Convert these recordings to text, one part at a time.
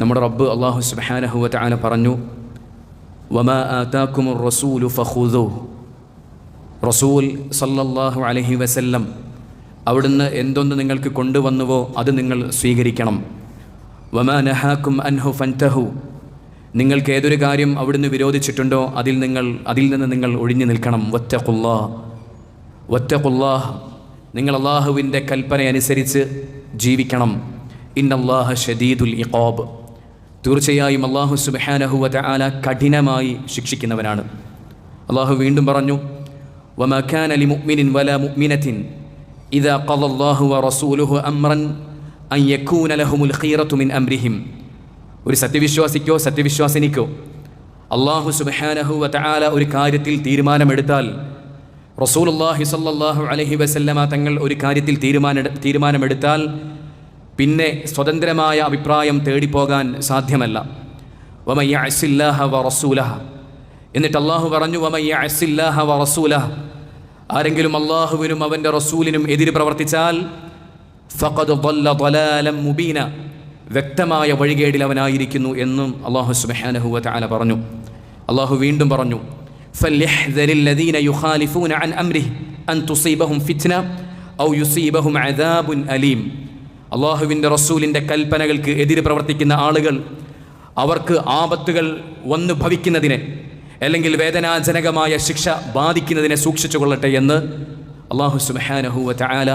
നമ്മുടെ റബ്ബ് അള്ളാഹു സുബാനഹുവ പറഞ്ഞു വമാ റസൂലു ഫഹുദു റസൂൽ സല്ലല്ലാഹു അലഹി വസല്ലം അവിടുന്ന് എന്തൊന്ന് നിങ്ങൾക്ക് കൊണ്ടുവന്നുവോ അത് നിങ്ങൾ സ്വീകരിക്കണം. വമാ നഹാക്കും അൻഹു ഫൻതഹു. നിങ്ങൾക്ക് ഏതൊരു കാര്യം അവിടുന്ന് വിരോധിച്ചിട്ടുണ്ടോ അതിൽ നിങ്ങൾ അതിൽ നിന്ന് നിങ്ങൾ ഒഴിഞ്ഞു നിൽക്കണം. ഒറ്റക്കുല്ലാ ഒറ്റക്കുല്ലാഹ് നിങ്ങൾ അള്ളാഹുവിന്റെ കൽപ്പന അനുസരിച്ച് ജീവിക്കണം. ഇന്നല്ലാഹ ഷദീദുൽ ഇഖാബ്. തീർച്ചയായും അള്ളാഹു സുബാനഹുവത ആല കഠിനമായി ശിക്ഷിക്കുന്നവനാണ്. അള്ളാഹു വീണ്ടും പറഞ്ഞു ഇദാ വറസൂലുഹു അംറൻ അൻ യകൂന ലഹുമുൽ മിൻ അംരിഹിം. ഒരു സത്യവിശ്വാസിക്കോ സത്യവിശ്വാസിനിക്കോ അള്ളാഹു സുബഹാനഹു വതആല ഒരു കാര്യത്തിൽ തീരുമാനമെടുത്താൽ റസൂലുള്ളാഹി സ്വല്ലല്ലാഹു അലൈഹി വസല്ലമ തങ്ങൾ ഒരു കാര്യത്തിൽ തീരുമാന തീരുമാനമെടുത്താൽ പിന്നെ സ്വതന്ത്രമായ അഭിപ്രായം തേടിപ്പോകാൻ സാധ്യമല്ല. വമയ്യ അസില്ലാഹ വറസൂലഹ. എന്നിട്ട് അള്ളാഹു പറഞ്ഞു വമയ്യ അസില്ലാഹ വറസൂലഹ. ആരെങ്കിലും അള്ളാഹുവിനും അവന്റെ റസൂലിനും എതിര് പ്രവർത്തിച്ചാൽ ഫഖദ് ഫഖദ് മുബീന. വ്യക്തമായ വഴികേടിൽ അവനായിരിക്കുന്നു എന്നും അള്ളാഹു സുബാനഹുവ താല പറഞ്ഞു. അള്ളാഹു വീണ്ടും പറഞ്ഞു അൻ അൻ തുസീബഹും ഫിത്ന ഔ യുസീബഹും അദാബുൻ അലീം. അള്ളാഹുവിന്റെ റസൂലിന്റെ കൽപ്പനകൾക്ക് എതിര് പ്രവർത്തിക്കുന്ന ആളുകൾ അവർക്ക് ആപത്തുകൾ വന്നു ഭവിക്കുന്നതിനെ അല്ലെങ്കിൽ വേദനാജനകമായ ശിക്ഷ ബാധിക്കുന്നതിനെ സൂക്ഷിച്ചു കൊള്ളട്ടെ എന്ന് അള്ളാഹു സുബാനഹു ചായാല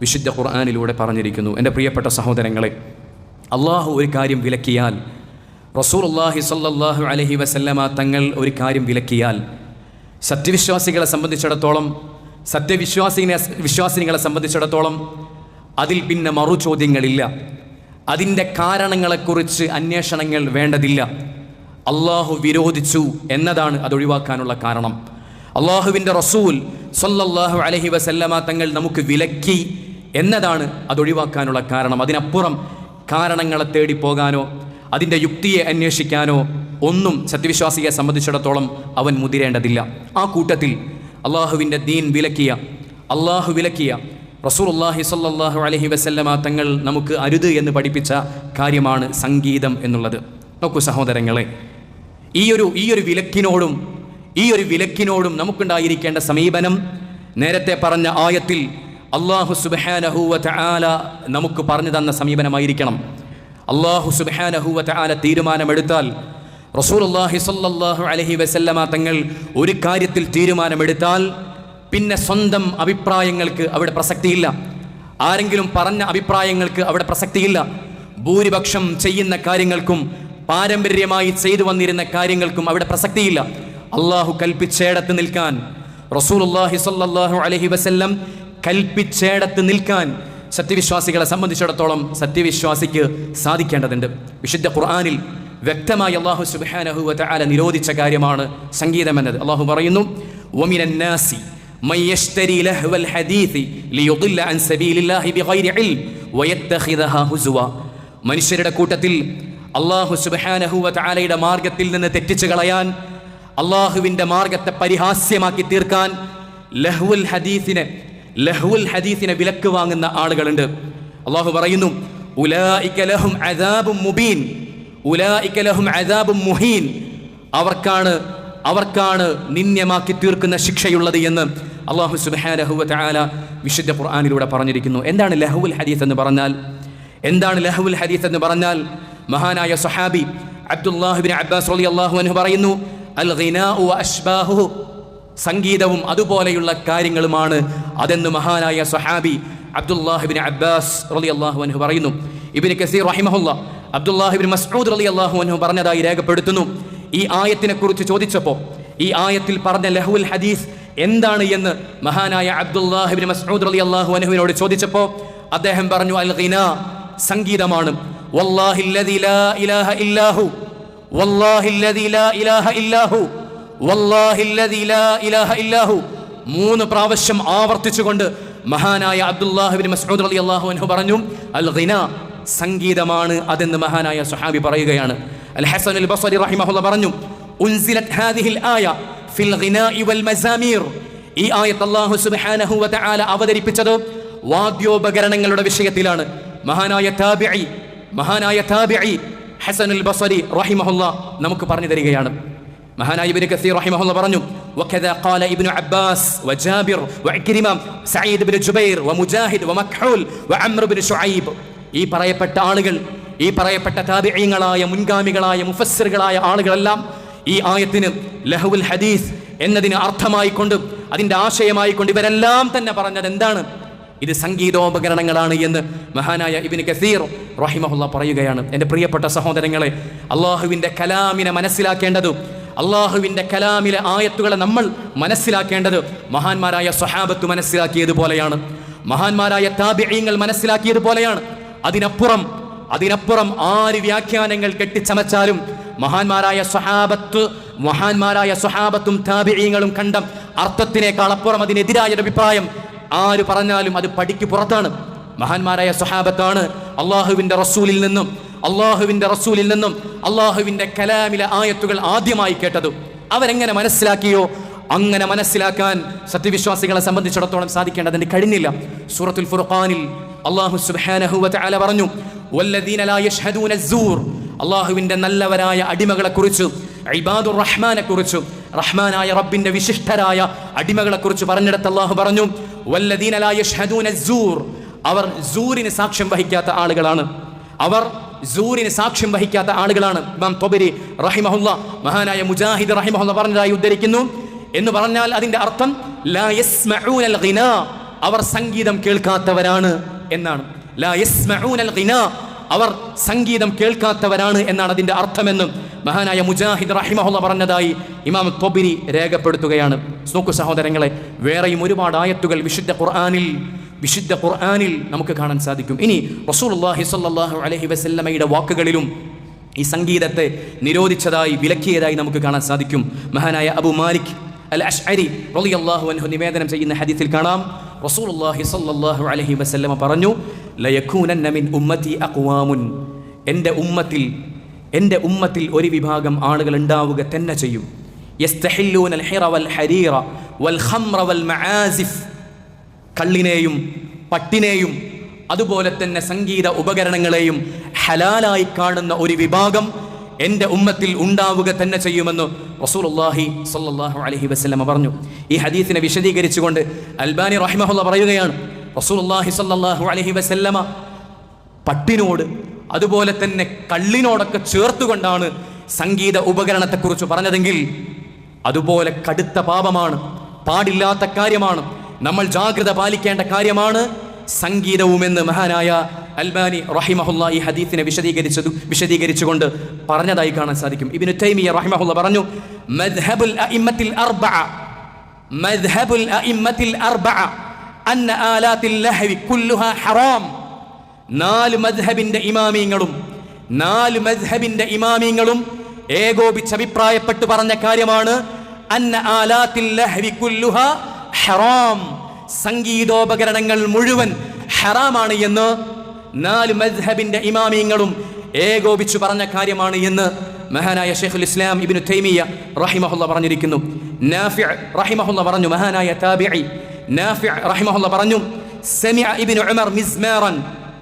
വിശുദ്ധ ഖുർആാനിലൂടെ പറഞ്ഞിരിക്കുന്നു. എന്റെ പ്രിയപ്പെട്ട സഹോദരങ്ങളെ അള്ളാഹു ഒരു കാര്യം വിലക്കിയാൽ റസൂർ അള്ളാഹി സല്ലാഹു അലഹി വസല്ലമ തങ്ങൾ ഒരു കാര്യം വിലക്കിയാൽ സത്യവിശ്വാസികളെ സംബന്ധിച്ചിടത്തോളം സത്യവിശ്വാസിനെ വിശ്വാസിനികളെ സംബന്ധിച്ചിടത്തോളം അതിൽ പിന്നെ മറു ചോദ്യങ്ങളില്ല അതിന്റെ കാരണങ്ങളെക്കുറിച്ച് അന്വേഷണങ്ങൾ വേണ്ടതില്ല. അള്ളാഹു വിരോധിച്ചു എന്നതാണ് അതൊഴിവാക്കാനുള്ള കാരണം. അള്ളാഹുവിന്റെ റസൂൽ സൊല്ലാഹു അലഹി വസല്ലമ തങ്ങൾ നമുക്ക് വിലക്കി എന്നതാണ് അതൊഴിവാക്കാനുള്ള കാരണം. അതിനപ്പുറം കാരണങ്ങളെ തേടി പോകാനോ അതിന്റെ യുക്തിയെ അന്വേഷിക്കാനോ ഒന്നും സത്യവിശ്വാസിയെ സംബന്ധിച്ചിടത്തോളം അവൻ മുതിരേണ്ടതില്ല. ആ കൂട്ടത്തിൽ അള്ളാഹുവിന്റെ ദീൻ വിലക്കിയ അള്ളാഹു വിലക്കിയ റസൂലുള്ളാഹി സ്വല്ലല്ലാഹു അലഹി വസല്ലമ തങ്ങൾ നമുക്ക് അരുത് എന്ന് പഠിപ്പിച്ച കാര്യമാണ് സംഗീതം എന്നുള്ളത്. നോക്കൂ സഹോദരങ്ങളെ ഈ ഒരു ഈ ഒരു വിലക്കിനോടും ഈ ഒരു വിലക്കിനോടും നമുക്കുണ്ടായിരിക്കേണ്ട സമീപനം നേരത്തെ പറഞ്ഞ ആയത്തിൽ അള്ളാഹു സുബാനഹുവ ആല നമുക്ക് പറഞ്ഞു തന്ന സമീപനമായിരിക്കണം. അള്ളാഹു സുബാനഹുവ ആല തീരുമാനമെടുത്താൽ റസൂലുള്ളാഹി സ്വല്ലല്ലാഹു അലഹി വസല്ലമ തങ്ങൾ ഒരു കാര്യത്തിൽ തീരുമാനമെടുത്താൽ പിന്നെ സ്വന്തം അഭിപ്രായങ്ങൾക്ക് അവിടെ പ്രസക്തിയില്ല. ആരെങ്കിലും പറഞ്ഞ അഭിപ്രായങ്ങൾക്ക് അവിടെ പ്രസക്തിയില്ല. ഭൂരിപക്ഷം ചെയ്യുന്ന കാര്യങ്ങൾക്കും പാരമ്പര്യമായി ചെയ്തു വന്നിരുന്ന കാര്യങ്ങൾക്കും അവിടെ പ്രസക്തിയില്ല. അള്ളാഹു കൽപ്പിച്ചേടത്ത് നിൽക്കാൻ റസൂലുള്ളാഹി സ്വല്ലല്ലാഹു അലൈഹി വസല്ലം കൽപ്പിച്ചേടത്ത് നിൽക്കാൻ സത്യവിശ്വാസികളെ സംബന്ധിച്ചിടത്തോളം സത്യവിശ്വാസിക്ക് സാധിക്കേണ്ടതുണ്ട്. വിശുദ്ധ ഖുർആാനിൽ വ്യക്തമായി അള്ളാഹു വതആല നിരോധിച്ച കാര്യമാണ് സംഗീതം എന്നത് അള്ളാഹു പറയുന്നു വമിനൻ നാസി من يشتري لهو الحديث ليضل عن سبيل الله بغير علم ويتخذها هزوا മനുഷ്യരുടെ കൂട്ടത്തിൽ അള്ളാഹു സുബാനഹുവ താലയുടെ മാർഗത്തിൽ നിന്ന് തെറ്റിച്ചു കളയാൻ അള്ളാഹുവിൻ്റെ മാർഗത്തെ പരിഹാസ്യമാക്കി തീർക്കാൻ ലഹുൽ ഹദീസിനെ ലഹുൽ ഹദീസിനെ വിലക്ക് വാങ്ങുന്ന ആളുകളുണ്ട് അള്ളാഹു പറയുന്നു ഉലായിക ലഹും അദാബും മുബീൻ ഉലായിക ലഹും അദാബും മുഹീൻ അവർക്കാണ് അവർക്കാണ് നിന്യമാക്കി തീർക്കുന്ന ശിക്ഷയുള്ളത് എന്ന് അള്ളാഹു സുബാനഹുവ ആല വിശുദ്ധ ഖുർആാനിലൂടെ പറഞ്ഞിരിക്കുന്നു. എന്താണ് ലഹുൽ ഹദീസ് എന്ന് പറഞ്ഞാൽ? എന്താണ് ലഹുൽ ഹദീസ് എന്ന് പറഞ്ഞാൽ? മഹാനായ സഹാബി അബ്ദുല്ലാഹുബിൻ അബ്ബാസ് അലി അള്ളാഹു അൻഹു പറയുന്നു അൽ സംഗീതവും അതുപോലെയുള്ള കാര്യങ്ങളുമാണ് അതെന്ന് മഹാനായ സഹാബി അബ്ദുല്ലാഹിബിൻ അബ്ബാസ് റലി അള്ളാഹു അൻഹു പറയുന്നു. ഇബിൻ കസീർ റഹിമഹുല്ല അബ്ദുല്ലാഹിബിൻ മസ്ഊദ് റലി അള്ളാഹു അൻഹു പറഞ്ഞതായി രേഖപ്പെടുത്തുന്നു. ഈ ആയത്തിനെ കുറിച്ച് ചോദിച്ചപ്പോൾ ഈ ആയത്തിൽ പറഞ്ഞ ലഹുൽ ഹദീസ് എന്താണ് എന്ന് മഹാനായ അബ്ദുല്ലാഹിബിൻ മസ്ഊദ് അലി അള്ളാഹു അൻഹുവിനോട് ചോദിച്ചപ്പോൾ അദ്ദേഹം പറഞ്ഞു അൽ ഖിന സംഗീതമാണ്. മൂന്ന് പ്രാവശ്യം ആവർത്തിച്ചുകൊണ്ട് മഹാനായ അബ്ദുല്ലാഹിബിൻ മസ്ഊദ് അലി അള്ളാഹു അൻഹു പറഞ്ഞു അൽ ഖിന സംഗീതമാണ്. അതെന്ന് മഹാനായ സുഹാബി പറയുകയാണ്. അൽ ഹസൻ അൽ ബസരി റഹിമഹുല്ല പറഞ്ഞു ഉൻസിലത് ഹാദിഹിൽ ആയ ഫിൽ ഗിനാഇ വൽ മസാമീർ ഈ ആയത്ത് അല്ലാഹു സുബ്ഹാനഹു വ തആല അവതരിപ്പിച്ചത് വാദ്യോപകരണങ്ങളുടെ വിഷയത്തിലാണ് മഹാനായ താബിഈ മഹാനായ താബിഈ ഹസനുൽ ബസരി റഹിമഹുല്ല നമുക്ക് പറഞ്ഞു തരികയാണ് മഹാനായ ഇബ്നു കസീർ റഹിമഹുല്ല പറഞ്ഞു وكذا قال ابن عباس وجابر وعكرمة سعيد بن جبير ومجاهد ومكحول وعمرو بن شعيب ഈ പറയപ്പെട്ട ആളുകൾ ഈ പറയപ്പെട്ട താബിഈങ്ങളായ മുൻഗാമികളായ മുഫസ്സറുകളായ ആളുകളെല്ലാം ഈ ആയത്തിന് ലഹുൽ ഹദീസ് എന്നതിന് അർത്ഥമായിക്കൊണ്ട് അതിന്റെ ആശയമായിക്കൊണ്ട് ഇവരെല്ലാം തന്നെ പറഞ്ഞത് എന്താണ്? ഇത് സംഗീതോപകരണങ്ങളാണ് എന്ന് മഹാനായ ഇബിന് കസീർ റഹിമഹുല്ല പറയുകയാണ്. എന്റെ പ്രിയപ്പെട്ട സഹോദരങ്ങളെ അള്ളാഹുവിന്റെ കലാമിനെ മനസ്സിലാക്കേണ്ടത് അള്ളാഹുവിന്റെ കലാമിലെ ആയത്തുകളെ നമ്മൾ മനസ്സിലാക്കേണ്ടത് മഹാന്മാരായ സ്വഹാബത്ത് മനസ്സിലാക്കിയതുപോലെയാണ്. മഹാന്മാരായ താബിഈങ്ങൾ മനസ്സിലാക്കിയതുപോലെയാണ്. അതിനപ്പുറം അതിനപ്പുറം ആര് വ്യാഖ്യാനങ്ങൾ കെട്ടിച്ചമച്ചാലും മഹാന്മാരായ സ്വഹാബത്ത് മഹാന്മാരായ സ്വഹാബത്തും താബിഈങ്ങളും കണ്ടം അർത്ഥത്തിനേക്കാൾ അപ്പുറം അതിനെതിരായ അഭിപ്രായം ആര് പറഞ്ഞാലും അത് പടിക്ക് പുറത്താണ്. മഹാന്മാരായ സ്വഹാബത്താണ് അള്ളാഹുവിന്റെ റസൂലിൽ നിന്നും അള്ളാഹുവിന്റെ റസൂലിൽ നിന്നും അള്ളാഹുവിന്റെ കലാമിലെ ആയത്തുകൾ ആദ്യമായി കേട്ടത്. അവരെങ്ങനെ മനസ്സിലാക്കിയോ? അങ്ങനെ മനസ്സിലാക്കാൻ സത്യവിശ്വാസികളെ സംബന്ധിച്ചിടത്തോളം സാധിക്കേണ്ടതിന് കഴിഞ്ഞില്ല സൂറത്തുൽ ഫുർഖാനിൽ അള്ളാഹു സുബ്ഹാനഹു വതആല പറഞ്ഞു അള്ളാഹുവിന്റെ നല്ലവരായ അടിമകളെ കുറിച്ച് ഇബാദുർ റഹ്മാനെ കുറിച്ച് റഹ്മാനായ റബ്ബിന്റെ വിശിഷ്ടരായ അടിമകളെ കുറിച്ച് പറഞ്ഞിടത്ത് അള്ളാഹു പറഞ്ഞു അവർ സൂറിന് സാക്ഷ്യം വഹിക്കാത്ത ആളുകളാണ്. അവർ സൂറിന് സാക്ഷ്യം വഹിക്കാത്ത ആളുകളാണ്. ഇമാം മഹാനായ മുജാഹിദ് റഹിമഹുല്ല പറഞ്ഞതായി ഉദ്ധരിക്കുന്നു. എന്ന് പറഞ്ഞാൽ അതിന്റെ അർത്ഥം അവർ സംഗീതം കേൾക്കാത്തവരാണ്. എന്നാണ്. അവർ സംഗീതം കേൾക്കാത്തവരാണ് എന്നാണ് അതിന്റെ അർത്ഥമെന്നും മഹാനായ മുജാഹിദ് റഹിമഹുള്ള പറഞ്ഞതായി ഇമാം തൊബിരി രേഖപ്പെടുത്തുകയാണ്. നോക്കു സഹോദരങ്ങളെ വേറെയും ഒരുപാട് ആയത്തുകൾ വിശുദ്ധ ഖുർആാനിൽ വിശുദ്ധ ഖുർആാനിൽ നമുക്ക് കാണാൻ സാധിക്കും. ഇനി റസൂലുള്ളാഹി സ്വല്ലല്ലാഹു അലഹി വസല്ലമയുടെ വാക്കുകളിലും ഈ സംഗീതത്തെ നിരോധിച്ചതായി വിലക്കിയതായി നമുക്ക് കാണാൻ സാധിക്കും. മഹാനായ അബു മാലിക് അൽ അഷ്അരി റളിയല്ലാഹു അൻഹു നിവേദനം ചെയ്യുന്ന ഹദീസിൽ കാണാം. റസൂലുള്ളാഹി സ്വല്ലല്ലാഹു അലൈഹി വസല്ലമ പറഞ്ഞു ലയകൂനന്ന മിൻ ഉമ്മത്തി അഖ്വാമുൻ. എന്റെ ഉമ്മത്തിൽ എന്റെ ഉമ്മത്തിൽ ഒരു വിഭാഗം ആളുകൾ ഉണ്ടാവുക തന്നെ ചെയ്യും. യസ്തഹില്ലൂനൽ ഹിറ വൽ ഹരീറ വൽ ഖംറ വൽ മആസിഫ്. കള്ളിനെയും പട്ടിനെയും അതുപോലെ തന്നെ സംഗീത ഉപകരണങ്ങളെയും ഹലാലായി കാണുന്ന ഒരു വിഭാഗം എന്റെ ഉമ്മത്തിൽ ഉണ്ടാവുക തന്നെ ചെയ്യുമെന്ന് റസൂലുള്ളാഹി സ്വല്ലല്ലാഹു അലൈഹി വസല്ലമ പറഞ്ഞു. ഈ ഹദീസിനെ വിശദീകരിച്ചുകൊണ്ട് അൽബാനി റഹിമഹുല്ല പറയുകയാണ് റസൂലുള്ളാഹി സ്വല്ലല്ലാഹു അലൈഹി വസല്ലമ പട്ടിനോട് അതുപോലെ തന്നെ കള്ളിനോടൊക്കെ ചേർത്തുകൊണ്ടാണ് സംഗീത ഉപകരണത്തെക്കുറിച്ച് പറഞ്ഞതെങ്കിൽ അതുപോലെ കടുത്ത പാപമാണ് പാടില്ലാത്ത കാര്യമാണ്. നമ്മൾ ജാഗ്രത പാലിക്കേണ്ട കാര്യമാണ് സംഗീതവുമെന്ന് മഹാനായ അൽബാനി റഹിമഹുല്ല ഈ ഹദീസിനെ വിശദീകരിച്ചതു വിശദീകരിച്ചുകൊണ്ട് പറഞ്ഞതായി കാണാൻ സാധിക്കും. ഇബിനു തൈമിയ റഹിമഹുല്ല പറഞ്ഞു മദ്ഹബുൽ അഇമ്മത്തിൽ അർബഅ മദ്ഹബുൽ അഇമ്മത്തിൽ അർബഅ അന്ന ആലാത്തിൽ ലഹവി കുല്ലുഹാ ഹറാം. നാല് മദ്ഹബിന്റെ ഇമാമീങ്ങളും നാല് മദ്ഹബിന്റെ ഇമാമീങ്ങളും ഏകോപിച്ച് അഭിപ്രായപ്പെട്ട് പറഞ്ഞ കാര്യമാണ് അന്ന ആലാത്തിൽ ലഹവി കുല്ലുഹ ഹറാം. സംഗീതോപകരണങ്ങൾ മുഴുവൻ ഹറാമാണ് എന്ന് നാല് മദ്ഹബിന്റെ ഇമാമിയങ്ങളും ഏകോപിച്ചു പറഞ്ഞ കാര്യമാണ് എന്ന് മഹാനായ ഷെയ്ഖുൽ ഇസ്ലാം ഇബ്നു തൈമിയ റഹിമഹുല്ല പറഞ്ഞിരിക്കുന്നു നാഫി റഹിമഹുല്ല പറഞ്ഞു മഹാനായ താബിഇ നാഫി റഹിമഹുല്ല പറഞ്ഞു സമിഅ ഇബ്നു ഉമർ മിസ്മാറൻ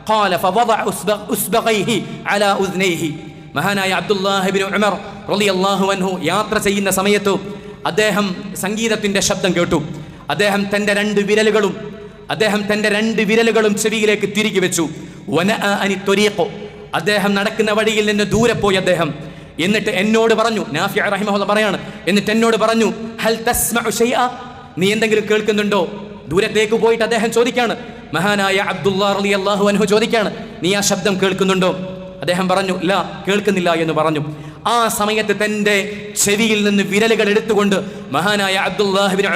قال فوضع أسبغ أسبغيه على أذنيه മഹാനായ അബ്ദുല്ലാഹിബിൻ ഉമർ റളിയല്ലാഹു അൻഹു യാത്ര ചെയ്യുന്ന സമയത്ത് അദ്ദേഹം സംഗീതത്തിന്റെ ശബ്ദം കേട്ടു അദ്ദേഹം തന്റെ രണ്ട് വിരലുകളും അദ്ദേഹം തന്റെ രണ്ട് വിരലുകളും ചെവിയിലേക്ക് തിരികെ വെച്ചു. വന അനി അദ്ദേഹം നടക്കുന്ന വഴിയിൽ നിന്ന് ദൂരെ പോയി അദ്ദേഹം. എന്നിട്ട് എന്നോട് പറഞ്ഞു പറയാണ് എന്നിട്ട് എന്നോട് പറഞ്ഞു ഹൽ നീ എന്തെങ്കിലും കേൾക്കുന്നുണ്ടോ? ദൂരത്തേക്ക് പോയിട്ട് അദ്ദേഹം ചോദിക്കാണ്. മഹാനായ അബ്ദുല്ലാ റളി അള്ളാഹു അൻഹു ചോദിക്കാണ് നീ ആ ശബ്ദം കേൾക്കുന്നുണ്ടോ? അദ്ദേഹം പറഞ്ഞു ഇല്ല കേൾക്കുന്നില്ല എന്ന് പറഞ്ഞു. ആ സമയത്ത് തന്റെ ചെവിയിൽ നിന്ന് വിരലുകൾ എടുത്തുകൊണ്ട് മഹാനായ അബ്ദുല്ലാഹിബിൻ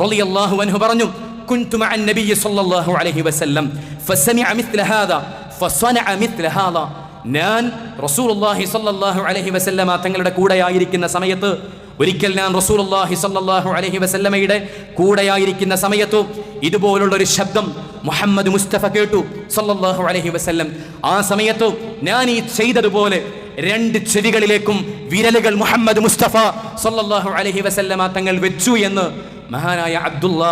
റൊലി അള്ളാഹു അൻഹു പറഞ്ഞു كنت مع النبي صلى الله عليه وسلم فسمع مثل هذا فصنع مثل هذا ഞാൻ റസൂലുള്ളാഹി സ്വല്ലല്ലാഹു അലൈഹി വസല്ലമ തങ്ങളുടെ കൂടെയായിരിക്കുന്ന സമയത്ത് ഒരിക്കൽ ഞാൻ റസൂലുള്ളാഹി സ്വല്ലല്ലാഹു അലൈഹി വസല്ലമയുടെ കൂടെയായിരിക്കുന്ന സമയത്ത് ഇതുപോലുള്ള ഒരു ശബ്ദം മുഹമ്മദ് മുസ്തഫ കേട്ടു സല്ലല്ലാഹു അലൈഹി വസല്ലം ആ സമയത്ത് ഞാൻ ഈ ചെയ്തതുപോലെ രണ്ട് ചെവികളിലേക്കും വിരലുകൾ മുഹമ്മദ് മുസ്തഫ സല്ലല്ലാഹു അലൈഹി വസല്ലമ തങ്ങൾ വെച്ചു എന്ന് മഹാനായ അബ്ദുള്ള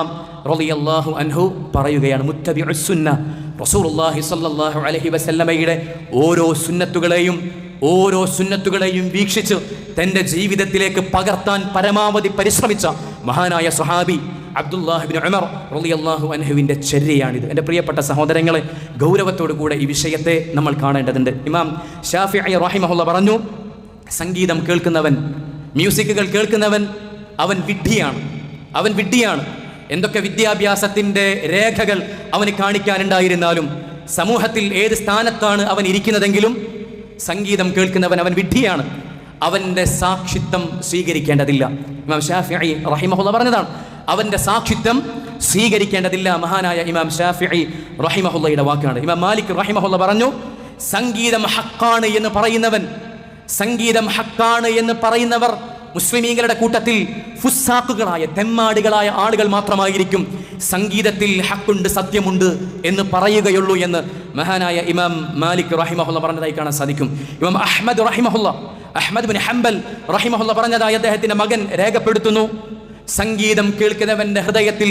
റളിയല്ലാഹു അൻഹു പറയുകയാണ് മുത്തബിഉ സുന്ന. റസൂലുള്ളാഹി സ്വല്ലല്ലാഹു അലൈഹി വസല്ലമയുടെ ഓരോ സുന്നത്തുകളെയും ഓരോ സുന്നത്തുകളെയും വീക്ഷിച്ച് തന്റെ ജീവിതത്തിലേക്ക് പകർത്താൻ പരമാവധി പരിശ്രമിച്ച മഹാനായ സുഹാബി അബ്ദുല്ലാഹിബിൻ ഉമർ റളിയല്ലാഹു അൻഹുവിന്റെ ചര്യയാണിത്. എന്റെ പ്രിയപ്പെട്ട സഹോദരങ്ങളെ ഗൗരവത്തോടു കൂടെ ഈ വിഷയത്തെ നമ്മൾ കാണേണ്ടതുണ്ട്. ഇമാം ഷാഫി അയ്യ റഹിമഹുല്ല പറഞ്ഞു സംഗീതം കേൾക്കുന്നവൻ മ്യൂസിക്കുകൾ കേൾക്കുന്നവൻ അവൻ വിഡ്ഢിയാണ്. അവൻ വിഡ്ഢിയാണ്. എന്തൊക്കെ വിദ്യാഭ്യാസത്തിന്റെ രേഖകൾ അവന് കാണിക്കാനുണ്ടായിരുന്നാലും സമൂഹത്തിൽ ഏത് സ്ഥാനത്താണ് അവൻ ഇരിക്കുന്നതെങ്കിലും സംഗീതം കേൾക്കുന്നവൻ അവൻ വിഡ്ഢിയാണ്. അവന്റെ സാക്ഷിത്വം സ്വീകരിക്കേണ്ടതില്ല. ഇമാം ഷാഫി റഹിമഹുല്ല പറഞ്ഞതാണ്. അവന്റെ സാക്ഷിത്വം സ്വീകരിക്കേണ്ടതില്ല മഹാനായ ഇമാം ഷാഫി റഹിമഹുല്ലയുടെ വാക്കാണ്. ഇമാം മാലിക് റഹിമഹുല്ല പറഞ്ഞു സംഗീതം ഹക്കാണ് എന്ന് പറയുന്നവൻ സംഗീതം ഹക്കാണ് എന്ന് പറയുന്നവർ മുസ്ലിമീങ്ങളുടെ കൂട്ടത്തിൽ ഫുസാക്കുകളായ തെമ്മാടികളായ ആളുകൾ മാത്രമായിരിക്കും സംഗീതത്തിൽ ഹക്കുണ്ട് സത്യമുണ്ട് എന്ന് പറയുകയുള്ളൂ എന്ന് മഹാനായ ഇമാം മാലിക് റഹിമഹുല്ല പറഞ്ഞതായി കാണാൻ സാധിക്കും. ഇമാം അഹമ്മദ് റഹിമഹുല്ല അഹമ്മദ് ബിൻ ഹംബൽ റഹിമഹുല്ല പറഞ്ഞതായി അദ്ദേഹത്തിന്റെ മകൻ രേഖപ്പെടുത്തുന്നു. സംഗീതം കേൾക്കുന്നവന്റെ ഹൃദയത്തിൽ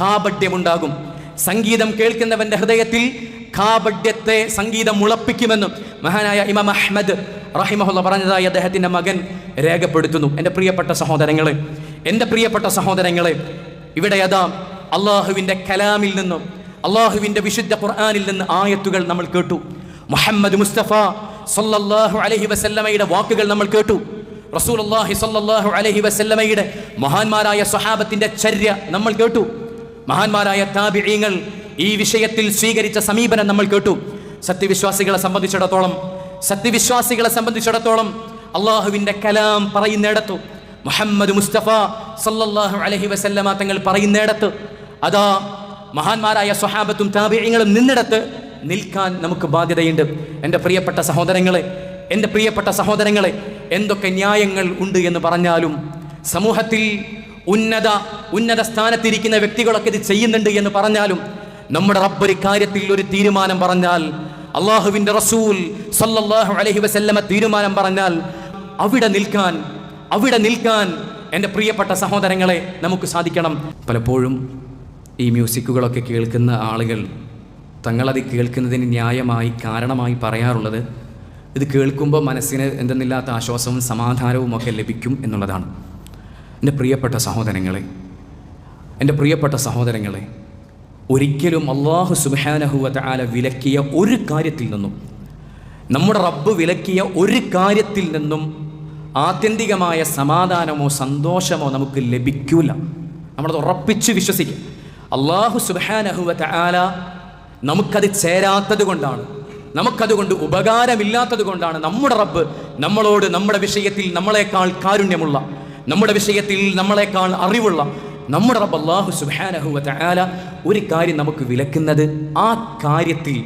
കാപട്യമുണ്ടാകും. സംഗീതം കേൾക്കുന്നവന്റെ ഹൃദയത്തിൽ കാപഡ്യത്തെ സംഗീതം മുളപ്പിക്കുമെന്നും മഹാനായ ഇമാം അഹ്മദ് റഹിമഹുല്ല പറഞ്ഞതായി അദ്ദേഹത്തിന്റെ മകൻ രേഖപ്പെടുത്തുന്നു. എന്റെ പ്രിയപ്പെട്ട സഹോദരങ്ങളെ എന്റെ പ്രിയപ്പെട്ട സഹോദരങ്ങളെ ഇവിടെ അതാ അള്ളാഹുവിന്റെ കലാമിൽ നിന്നും അള്ളാഹുവിന്റെ വിശുദ്ധ ഖുർആാനിൽ നിന്ന് ആയത്തുകൾ നമ്മൾ കേട്ടു. മുഹമ്മദ് മുസ്തഫ സല്ലല്ലാഹു അലഹി വസല്ലമയുടെ വാക്കുകൾ നമ്മൾ കേട്ടു. റസൂൽ അള്ളാഹി സല്ലല്ലാഹു അലഹി വസല്ലമയുടെ മഹാന്മാരായ സ്വഹാബത്തിന്റെ ചര്യ നമ്മൾ കേട്ടു. മഹാന്മാരായ താബിഈങ്ങൾ ഈ വിഷയത്തിൽ സ്വീകരിച്ച സമീപനം നമ്മൾ കേട്ടു. സത്യവിശ്വാസികളെ സംബന്ധിച്ചിടത്തോളം സത്യവിശ്വാസികളെ സംബന്ധിച്ചിടത്തോളം അള്ളാഹുവിന്റെ കലാം പറയുന്നിടത്തു. മുഹമ്മദ് മുസ്തഫ സല്ലല്ലാഹു അലഹി വസല്ലമ തങ്ങൾ പറയുന്നിടത്ത് അതാ മഹാന്മാരായ സ്വഹാബത്തും താപീയങ്ങളും നിന്നിടത്ത് നിൽക്കാൻ നമുക്ക് ബാധ്യതയുണ്ട്. എന്റെ പ്രിയപ്പെട്ട സഹോദരങ്ങളെ എന്റെ പ്രിയപ്പെട്ട സഹോദരങ്ങളെ എന്തൊക്കെ ന്യായങ്ങൾ ഉണ്ട് എന്ന് പറഞ്ഞാലും സമൂഹത്തിൽ ഉന്നത ഉന്നത സ്ഥാനത്തിരിക്കുന്ന വ്യക്തികളൊക്കെ ഇത് ചെയ്യുന്നുണ്ട് എന്ന് പറഞ്ഞാലും നമ്മുടെ റബ്ബൊരു കാര്യത്തിൽ ഒരു തീരുമാനം പറഞ്ഞാൽ അള്ളാഹുവിന്റെ റസൂൽ സല്ലല്ലാഹു അലഹി വസല്ലമ തീരുമാനം പറഞ്ഞാൽ അവിടെ നിൽക്കാൻ അവിടെ നിൽക്കാൻ എന്റെ പ്രിയപ്പെട്ട സഹോദരങ്ങളെ നമുക്ക് സാധിക്കണം. പലപ്പോഴും ഈ മ്യൂസിക്കുകളൊക്കെ കേൾക്കുന്ന ആളുകൾ തങ്ങളത് കേൾക്കുന്നതിന് ന്യായമായി കാരണമായി പറയാറുള്ളത് ഇത് കേൾക്കുമ്പോൾ മനസ്സിന് എന്തെന്നില്ലാത്ത ആശ്വാസവും സമാധാനവും ഒക്കെ ലഭിക്കും എന്നുള്ളതാണ്. എന്റെ പ്രിയപ്പെട്ട സഹോദരങ്ങളെ എന്റെ പ്രിയപ്പെട്ട സഹോദരങ്ങളെ ഒരിക്കലും അള്ളാഹു സുബാനഹുവ ആല വിലക്കിയ ഒരു കാര്യത്തിൽ നിന്നും നമ്മുടെ റബ്ബ് വിലക്കിയ ഒരു കാര്യത്തിൽ നിന്നും ആത്യന്തികമായ സമാധാനമോ സന്തോഷമോ നമുക്ക് ലഭിക്കൂല. നമ്മളത് ഉറപ്പിച്ച് വിശ്വസിക്കും അള്ളാഹു സുബാനഹുവ ആല നമുക്കത് ചേരാത്തത് കൊണ്ടാണ് നമുക്കതുകൊണ്ട് ഉപകാരമില്ലാത്തത് കൊണ്ടാണ് നമ്മുടെ റബ്ബ് നമ്മളോട് നമ്മുടെ വിഷയത്തിൽ നമ്മളെക്കാൾ കാരുണ്യമുള്ള നമ്മുടെ വിഷയത്തിൽ നമ്മളെക്കാൾ അറിവുള്ള നമ്മുടെ റബ്ബ് അള്ളാഹു സുബാനഹു ആല ഒരു കാര്യം നമുക്ക് വിലക്കുന്നത് ആ കാര്യത്തിൽ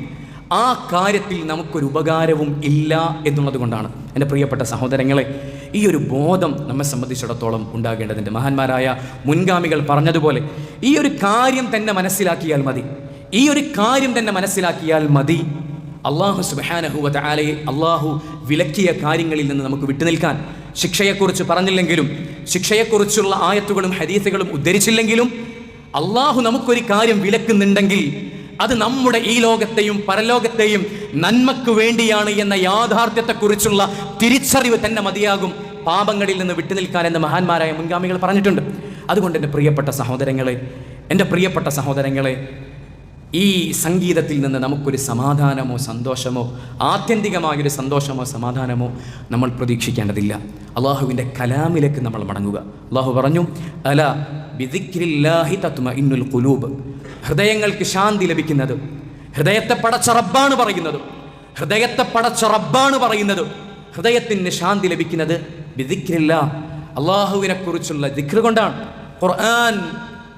ആ കാര്യത്തിൽ നമുക്കൊരു ഉപകാരവും ഇല്ല എന്നുള്ളത് കൊണ്ടാണ്. എന്റെ പ്രിയപ്പെട്ട സഹോദരങ്ങളെ ഈ ഒരു ബോധം നമ്മെ സംബന്ധിച്ചിടത്തോളം ഉണ്ടാകേണ്ടതുണ്ട്. മഹാന്മാരായ മുൻഗാമികൾ പറഞ്ഞതുപോലെ ഈ ഒരു കാര്യം തന്നെ മനസ്സിലാക്കിയാൽ മതി. ഈ ഒരു കാര്യം തന്നെ മനസ്സിലാക്കിയാൽ മതി. അള്ളാഹു സുബാനഹുവ വാലയെ അള്ളാഹു വിലക്കിയ കാര്യങ്ങളിൽ നിന്ന് നമുക്ക് വിട്ടുനിൽക്കാൻ. ശിക്ഷയെക്കുറിച്ച് പറഞ്ഞില്ലെങ്കിലും ശിക്ഷയെക്കുറിച്ചുള്ള ആയത്തുകളും ഹദീസുകളും ഉദ്ധരിച്ചില്ലെങ്കിലും അള്ളാഹു നമുക്കൊരു കാര്യം വിലക്കുന്നുണ്ടെങ്കിൽ അത് നമ്മുടെ ഈ ലോകത്തെയും പരലോകത്തെയും നന്മക്ക് വേണ്ടിയാണ് എന്ന യാഥാർത്ഥ്യത്തെക്കുറിച്ചുള്ള തിരിച്ചറിവ് തന്നെ മതിയാകും പാപങ്ങളിൽ നിന്ന് വിട്ടുനിൽക്കാൻ എന്ന് മഹാന്മാരായ മുൻഗാമികൾ പറഞ്ഞിട്ടുണ്ട്. അതുകൊണ്ട് എന്റെ പ്രിയപ്പെട്ട സഹോദരങ്ങളെ എന്റെ പ്രിയപ്പെട്ട സഹോദരങ്ങളെ ഈ സംഗീതത്തിൽ നിന്ന് നമുക്കൊരു സമാധാനമോ സന്തോഷമോ ആത്യന്തികമായൊരു സന്തോഷമോ സമാധാനമോ നമ്മൾ പ്രതീക്ഷിക്കേണ്ടതില്ല. അള്ളാഹുവിന്റെ കലാമിലേക്ക് നമ്മൾ മടങ്ങുക. അള്ളാഹു പറഞ്ഞു അല ബിദിക്രില്ലാഹി തത്മ ഇന്നുൽ കുലൂബ് ഹൃദയങ്ങൾക്ക് ശാന്തി ലഭിക്കുന്നത് ഹൃദയത്തെ പടച്ച റബ്ബാണ് പറയുന്നത് ഹൃദയത്തെ പടച്ച റബ്ബാണ് പറയുന്നത് ഹൃദയത്തിന് ശാന്തി ലഭിക്കുന്നത് ബിദിക്രില്ല അള്ളാഹുവിനെ കുറിച്ചുള്ള ദിക്ർ കൊണ്ടാണ്. ഖുർആൻ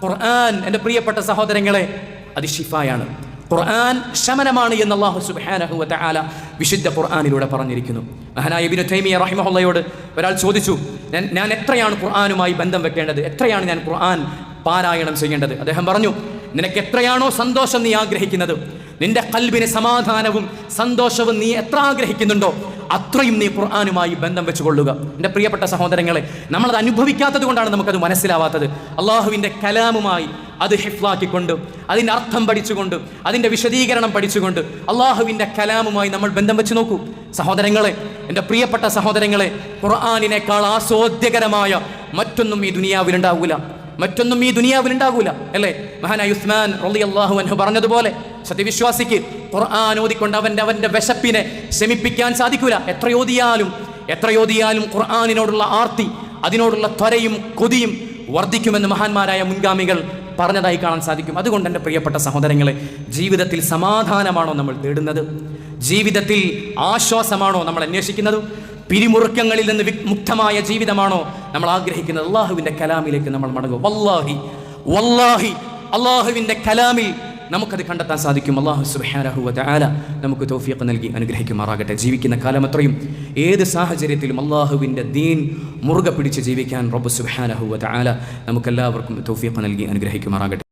ഖുർആൻ എന്റെ പ്രിയപ്പെട്ട സഹോദരങ്ങളെ അത് ഷിഫായാണ് ഖുർആൻ ശമനമാണ് എന്ന് അള്ളാഹു സുബ്ഹാനഹു വതആല വിശുദ്ധ ഖുർആനിലൂടെ പറഞ്ഞിരിക്കുന്നു. മഹാനായ ഇബ്നു തൈമിയ റഹിമഹുള്ളയോട് ഒരാൾ ചോദിച്ചു ഞാൻ ഞാൻ എത്രയാണ് ഖുർആനുമായി ബന്ധം വെക്കേണ്ടത്? എത്രയാണ് ഞാൻ ഖുർആൻ പാരായണം ചെയ്യേണ്ടത്? അദ്ദേഹം പറഞ്ഞു നിനക്ക് എത്രയാണോ സന്തോഷം നീ ആഗ്രഹിക്കുന്നത്? നിന്റെ കൽബിന് സമാധാനവും സന്തോഷവും നീ എത്ര ആഗ്രഹിക്കുന്നുണ്ടോ അത്രയും നീ ഖുർആാനുമായി ബന്ധം വെച്ചുകൊള്ളുക. എന്റെ പ്രിയപ്പെട്ട സഹോദരങ്ങളെ നമ്മളത് അനുഭവിക്കാത്തത് കൊണ്ടാണ് നമുക്കത് മനസ്സിലാവാത്തത്. അള്ളാഹുവിന്റെ കലാമുമായി അത് ഹിഫ്ലാക്കിക്കൊണ്ട് അതിന്റെ അർത്ഥം പഠിച്ചുകൊണ്ട് അതിന്റെ വിശദീകരണം പഠിച്ചുകൊണ്ട് അള്ളാഹുവിന്റെ കലാമുമായി നമ്മൾ ബന്ധം വെച്ച് നോക്കൂ. സഹോദരങ്ങളെ എന്റെ പ്രിയപ്പെട്ട സഹോദരങ്ങളെ ഖുർആാനിനേക്കാൾ ആസ്വാദ്യകരമായ മറ്റൊന്നും ഈ ദുനിയാവിലുണ്ടാവൂല. മറ്റൊന്നും ഈ ദുനിയാവിലുണ്ടാകൂല അല്ലേ? മഹാനായ ഉസ്മാൻ റളി അള്ളാഹു അൻഹു പറഞ്ഞതുപോലെ സത്യവിശ്വാസിക്ക് ഖുർആൻ ഓതിക്കൊണ്ട് അവന്റെ അവന്റെ വിശപ്പിനെ ശമിപ്പിക്കാൻ സാധിക്കൂല. എത്രയോതിയാലും എത്രയോതിയാലും ഖുർആാനിനോടുള്ള ആർത്തി അതിനോടുള്ള ത്വരയും കൊതിയും വർദ്ധിക്കുമെന്ന് മഹാന്മാരായ മുൻഗാമികൾ പറഞ്ഞതായി കാണാൻ സാധിക്കും. അതുകൊണ്ട് എന്റെ പ്രിയപ്പെട്ട സഹോദരങ്ങളെ ജീവിതത്തിൽ സമാധാനമാണോ നമ്മൾ തേടുന്നത്? ജീവിതത്തിൽ ആശ്വാസമാണോ നമ്മൾ അന്വേഷിക്കുന്നത്? പിരിമുറുക്കങ്ങളിൽ നിന്ന് മുക്തമായ ജീവിതമാണോ നമ്മൾ ആഗ്രഹിക്കുന്നത്? അള്ളാഹുവിന്റെ കലാമിലേക്ക് നമ്മൾ മടങ്ങും. വല്ലാഹി വല്ലാഹി അള്ളാഹുവിന്റെ കലാമിൽ നമുക്കത് കണ്ടെത്താൻ സാധിക്കും. അള്ളാഹു സുബാനഹുവ ആല നമുക്ക് തോഫിയൊക്കെ നൽകി അനുഗ്രഹിക്കുമാറാകട്ടെ. ജീവിക്കുന്ന കാലം അത്രയും ഏത് സാഹചര്യത്തിലും അള്ളാഹുവിന്റെ ദീൻ മുറുകെ പിടിച്ച് ജീവിക്കാൻ റബ്ബ് സുബാനഹുവ ആല നമുക്കെല്ലാവർക്കും തോഫിയൊക്കെ നൽകി അനുഗ്രഹിക്കുമാറാകട്ടെ.